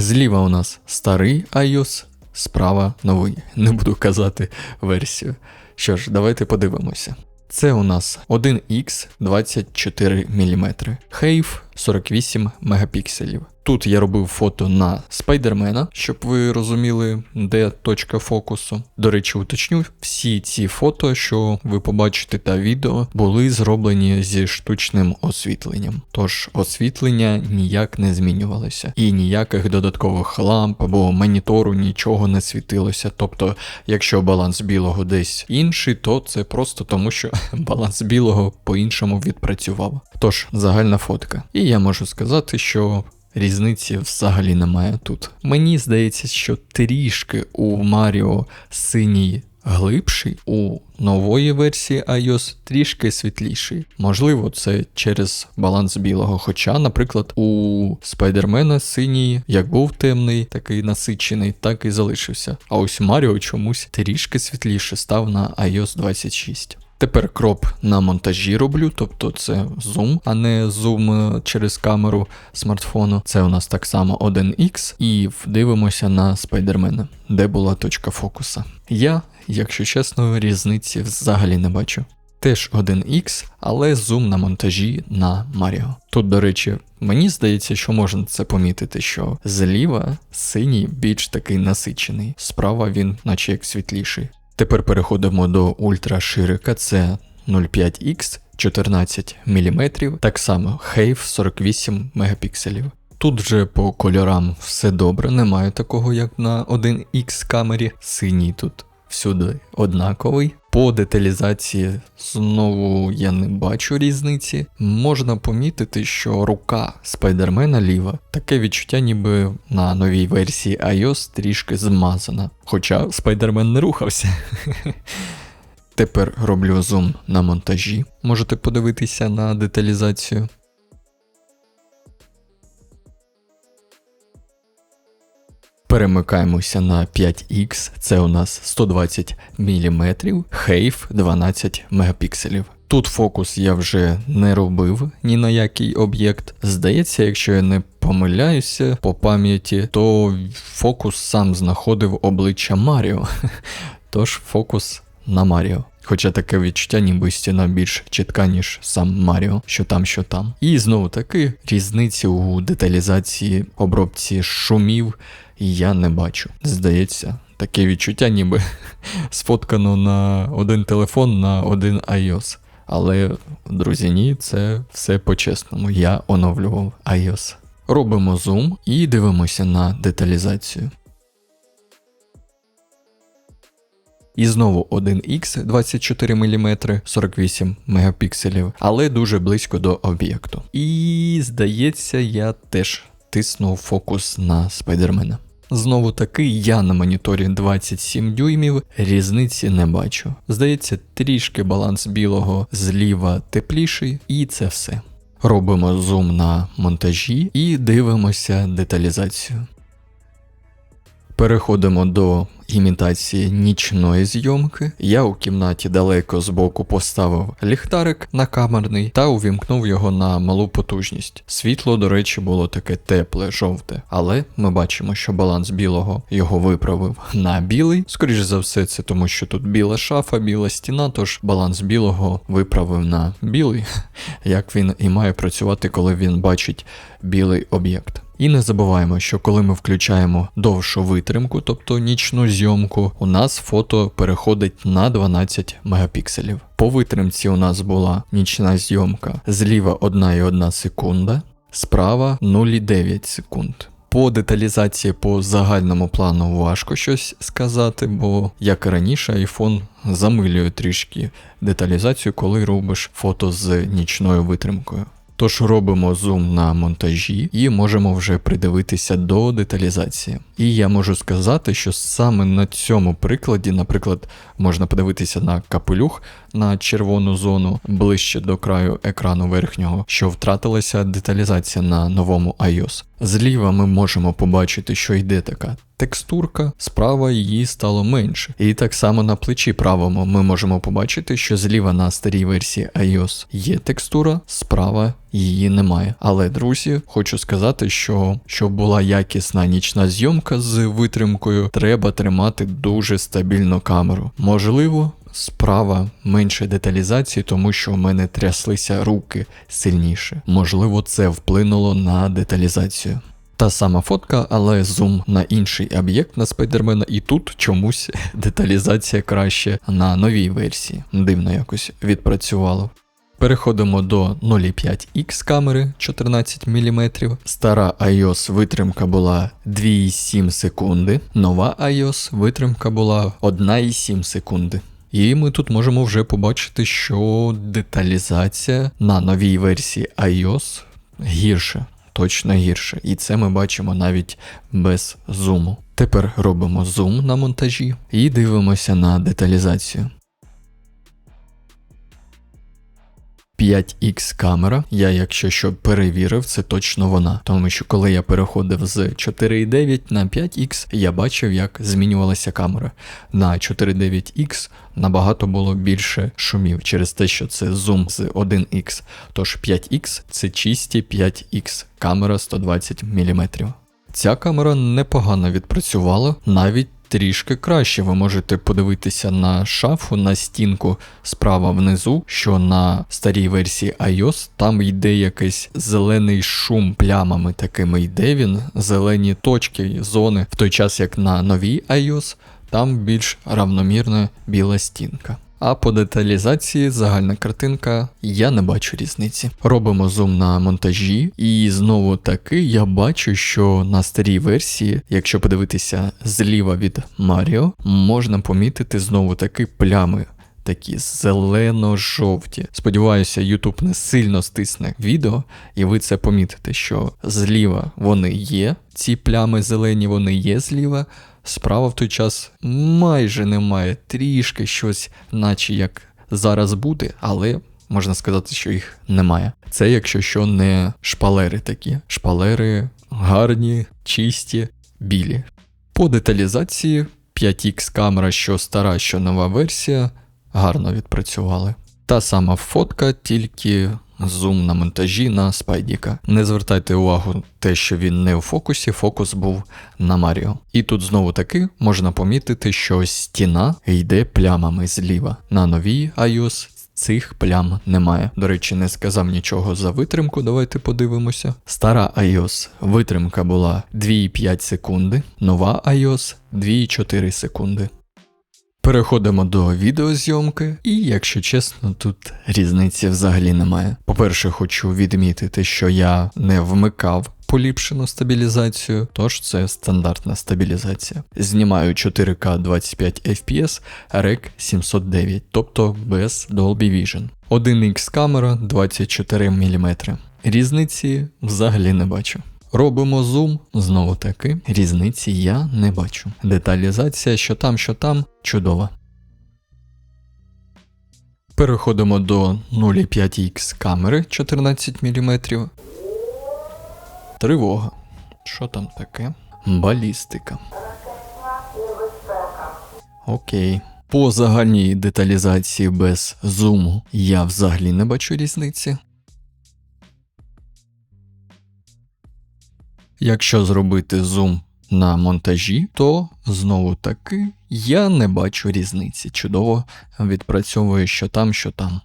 Зліва у нас старий iOS, справа новий. Не буду казати версію. Що ж, давайте подивимося. Це у нас 1X 24 мм, Хейв 48 мегапікселів. Тут я робив фото на спайдермена, щоб ви розуміли, де точка фокусу. До речі, уточню, всі ці фото, що ви побачите та відео, були зроблені зі штучним освітленням. Тож освітлення ніяк не змінювалося, і ніяких додаткових ламп або монітору нічого не світилося. Тобто, якщо баланс білого десь інший, то це просто тому, що баланс білого по-іншому відпрацював. Тож загальна фотка. І я можу сказати, що Різниці взагалі немає тут. Мені здається, що трішки у Маріо синій глибший, у нової версії iOS трішки світліший. Можливо, це через баланс білого. Хоча, наприклад, у спайдермена синій як був темний, такий насичений, так і залишився. А ось Маріо чомусь трішки світліше став на iOS 26. Тепер кроп на монтажі роблю, тобто це зум, а не зум через камеру смартфону. Це у нас так само 1X, і дивимося на спайдермена, де була точка фокуса. Я, якщо чесно, різниці взагалі не бачу. Теж 1X, але зум на монтажі на Маріо. Тут, до речі, мені здається, що можна це помітити, що зліва синій більш такий насичений, справа він, наче як світліший. Тепер переходимо до ультраширика, це 0,5X 14 мм, так само Хейв 48 мегапікселів. Тут вже по кольорам все добре, немає такого, як на 1X камері. Синій тут всюди однаковий. По деталізації знову я не бачу різниці. Можна помітити, що рука спайдермена ліва таке відчуття, ніби на новій версії iOS трішки змазана. Хоча спайдермен не рухався. Тепер роблю зум на монтажі. Можете подивитися на деталізацію. Перемикаємося на 5X, це у нас 120 мм, хейф 12 мегапікселів. Тут фокус я вже не робив ні на який об'єкт. Здається, якщо я не помиляюся по пам'яті, то фокус сам знаходив обличчя Маріо. Тож фокус на Маріо. Хоча таке відчуття, ніби стіна більш чітка, ніж сам Маріо, що там, що там. І знову таки різниці у деталізації обробці шумів я не бачу. Здається, таке відчуття, ніби сфоткано на один телефон на один iOS. Але, друзі, ні, це все по-чесному. Я оновлював iOS. Робимо зум і дивимося на деталізацію. І знову 1X 24 мм 48 мегапікселів, але дуже близько до об'єкту. І здається, я теж тиснув фокус на спайдермена. Знову таки, я на моніторі 27 дюймів різниці не бачу. Здається, трішки баланс білого зліва тепліший, і це все. Робимо зум на монтажі і дивимося деталізацію. Переходимо до імітації нічної зйомки. Я у кімнаті далеко збоку поставив ліхтарик на камерний та увімкнув його на малу потужність. Світло, до речі, було таке тепле, жовте, але ми бачимо, що баланс білого його виправив на білий. Скоріше за все, це тому, що тут біла шафа, біла стіна, тож баланс білого виправив на білий, як він і має працювати, коли він бачить білий об'єкт. І не забуваємо, що коли ми включаємо довшу витримку, тобто нічну зйомку, у нас фото переходить на 12 мегапікселів. По витримці у нас була нічна зйомка зліва 1,1 секунда, справа 0,9 секунд. По деталізації по загальному плану важко щось сказати, бо як і раніше, iPhone замилює трішки деталізацію, коли робиш фото з нічною витримкою. Тож робимо зум на монтажі і можемо вже придивитися до деталізації. І я можу сказати, що саме на цьому прикладі, наприклад, можна подивитися на капелюх на червону зону ближче до краю екрану верхнього, що втратилася деталізація на новому iOS. Зліва ми можемо побачити, що йде така текстурка, справа її стало менше. І так само на плечі правому ми можемо побачити, що зліва на старій версії iOS є текстура, справа її немає. Але, друзі, хочу сказати, що щоб була якісна нічна зйомка з витримкою, треба тримати дуже стабільну камеру. Можливо. Справа менше деталізації, тому що в мене тряслися руки сильніше. Можливо, це вплинуло на деталізацію. Та сама фотка, але зум на інший об'єкт на спайдермена, і тут чомусь деталізація краще на новій версії. Дивно якось відпрацювало. Переходимо до 0,5X камери 14 мм. Стара iOS витримка була 2,7 секунди, нова iOS витримка була 1,7 секунди. І ми тут можемо вже побачити, що деталізація на новій версії iOS гірше, точно гірше. І це ми бачимо навіть без зуму. Тепер робимо зум на монтажі і дивимося на деталізацію. 5X камера, я, якщо що перевірив, це точно вона. Тому що коли я переходив з 4.9 на 5X, я бачив, як змінювалася камера. На 4.9X набагато було більше шумів через те, що це зум з 1X. Тож 5X це чисті 5X камера 120 мм. Ця камера непогано відпрацювала, навіть трішки краще. Ви можете подивитися на шафу, на стінку справа внизу, що на старій версії iOS там йде якийсь зелений шум плямами такими йде він, зелені точки, зони, в той час як на новій iOS там більш равномірна біла стінка. А по деталізації загальна картинка я не бачу різниці. Робимо зум на монтажі, і знову таки я бачу, що на старій версії, якщо подивитися зліва від Маріо, можна помітити знову таки плями. Такі зелено-жовті. Сподіваюся, YouTube не сильно стисне відео, і ви це помітите, що зліва вони є, ці плями зелені, вони є зліва, Справа в той час майже немає, трішки щось, наче як зараз буде, але можна сказати, що їх немає. Це якщо що не шпалери такі. Шпалери гарні, чисті, білі. По деталізації 5X камера, що стара, що нова версія, гарно відпрацювали. Та сама фотка, тільки зум на монтажі на спайдіка. Не звертайте увагу те, що він не у фокусі, фокус був на Маріо. І тут знову таки можна помітити, що стіна йде плямами зліва. На новій iOS цих плям немає. До речі, не сказав нічого за витримку, давайте подивимося. Стара iOS витримка була 2,5 секунди, нова iOS 2,4 секунди. Переходимо до відеозйомки, і, якщо чесно, тут різниці взагалі немає. По-перше, хочу відмітити, що я не вмикав поліпшену стабілізацію, тож це стандартна стабілізація. Знімаю 4К 25 FPS REC 709, тобто без Dolby Vision. 1X камера 24 мм. Різниці взагалі не бачу. Робимо зум, знову таки, різниці я не бачу. Деталізація, що там, що там, чудова. Переходимо до 0,5X камери 14 мм. Тривога. Що там таке? Балістика. Окей. По загальній деталізації без зуму я взагалі не бачу різниці. Якщо зробити зум на монтажі, то знову таки я не бачу різниці. Чудово відпрацьовує що там, що там.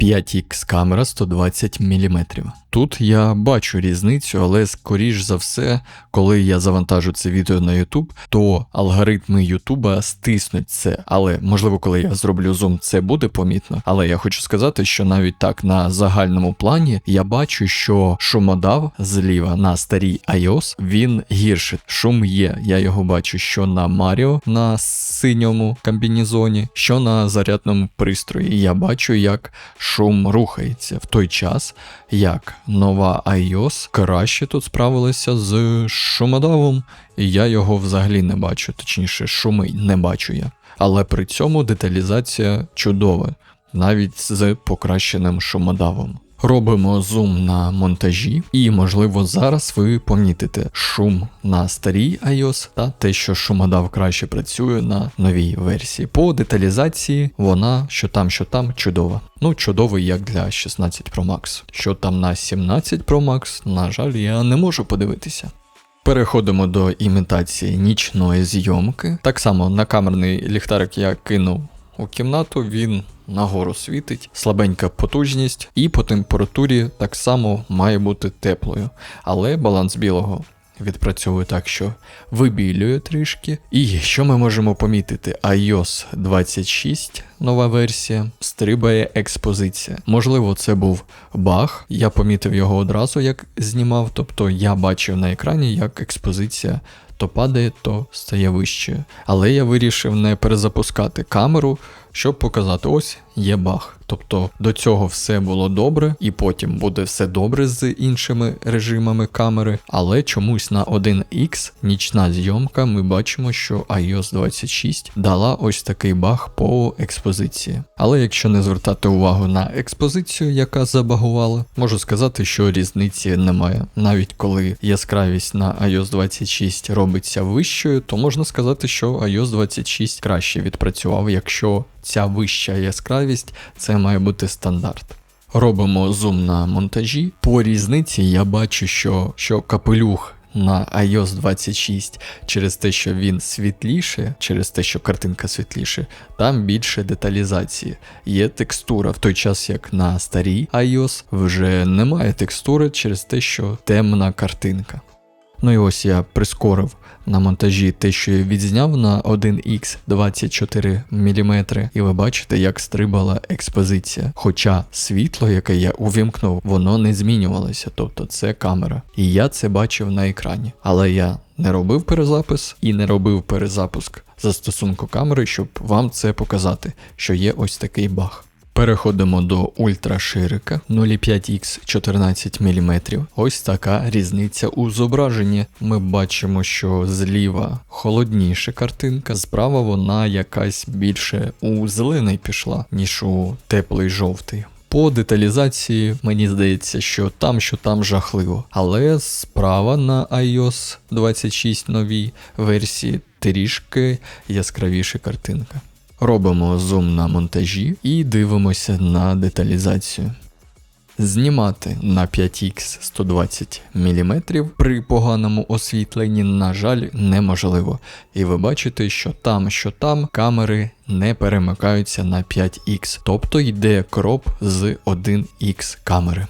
5X камера 120 мм. Тут я бачу різницю, але скоріш за все, коли я завантажу це відео на YouTube, то алгоритми YouTube стиснуть це. Але можливо, коли я зроблю зум, це буде помітно. Але я хочу сказати, що навіть так на загальному плані я бачу, що шумодав зліва на старій iOS він гірше. Шум є. Я його бачу, що на Mario на синьому комбінезоні, що на зарядному пристрої. Я бачу, як шум рухається в той час, як нова iOS краще тут справилася з шумодавом, і я його взагалі не бачу, точніше, шуми не бачу я. Але при цьому деталізація чудова, навіть з покращеним шумодавом. Робимо зум на монтажі, і, можливо, зараз ви помітите шум на старій iOS та те, що шумодав краще працює на новій версії. По деталізації вона що там, що там чудова. Ну, чудовий як для 16 Pro Max. Що там на 17 Pro Max, на жаль, я не можу подивитися. Переходимо до імітації нічної зйомки. Так само на камерний ліхтарик я кинув у кімнату, він нагору світить, слабенька потужність, і по температурі так само має бути теплою. Але баланс білого відпрацьовує так, що вибілює трішки. І що ми можемо помітити? iOS 26, нова версія, стрибає експозиція. Можливо, це був баг. Я помітив його одразу, як знімав. Тобто я бачив на екрані, як експозиція то падає, то стає вищою. Але я вирішив не перезапускати камеру, щоб показати, ось є баг. Тобто до цього все було добре, і потім буде все добре з іншими режимами камери. Але чомусь на 1X нічна зйомка ми бачимо, що iOS 26 дала ось такий баг по експозиції. Але якщо не звертати увагу на експозицію, яка забагувала, можу сказати, що різниці немає. Навіть коли яскравість на iOS 26 робиться вищою, то можна сказати, що iOS 26 краще відпрацював, якщо ця вища яскравість це має бути стандарт. Робимо зум на монтажі. По різниці я бачу, що, що капелюх на iOS 26 через те, що він світліше, через те, що картинка світліше, там більше деталізації. Є текстура, в той час як на старій iOS вже немає текстури через те, що темна картинка. Ну і ось я прискорив на монтажі те, що я відзняв на 1X 24 мм, і ви бачите, як стрибала експозиція. Хоча світло, яке я увімкнув, воно не змінювалося, тобто це камера. І я це бачив на екрані. Але я не робив перезапис і не робив перезапуск застосунку камери, щоб вам це показати, що є ось такий баг. Переходимо до ультраширика 0,5х 14 мм. Ось така різниця у зображенні. Ми бачимо, що зліва холодніша картинка, справа вона якась більше у зелений пішла, ніж у теплий жовтий. По деталізації мені здається, що там, що там жахливо. Але справа на iOS 26 новій версії трішки яскравіша картинка. Робимо зум на монтажі і дивимося на деталізацію. Знімати на 5х 120 мм при поганому освітленні, на жаль, неможливо. І ви бачите, що там, що там камери не перемикаються на 5х, тобто йде кроп з 1х камери.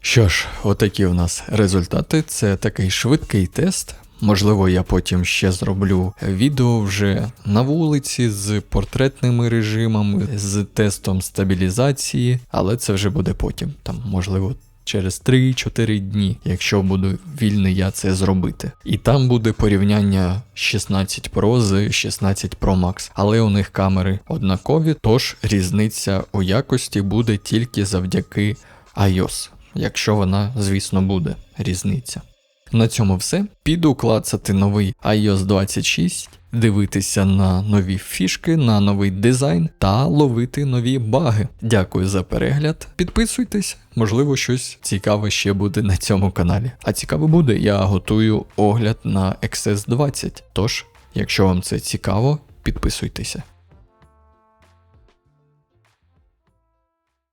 Що ж, отакі у нас результати. Це такий швидкий тест. Можливо, я потім ще зроблю відео вже на вулиці з портретними режимами, з тестом стабілізації, але це вже буде потім. Там, можливо, через 3-4 дні, якщо буду вільний я це зробити. І там буде порівняння 16 Pro з 16 Pro Max, але у них камери однакові, тож різниця у якості буде тільки завдяки iOS, якщо вона, звісно, буде різниця. На цьому все. Піду клацати новий iOS 26, дивитися на нові фішки, на новий дизайн та ловити нові баги. Дякую за перегляд. Підписуйтесь, можливо, щось цікаве ще буде на цьому каналі. А цікаво буде, я готую огляд на XS20. Тож, якщо вам це цікаво, підписуйтеся.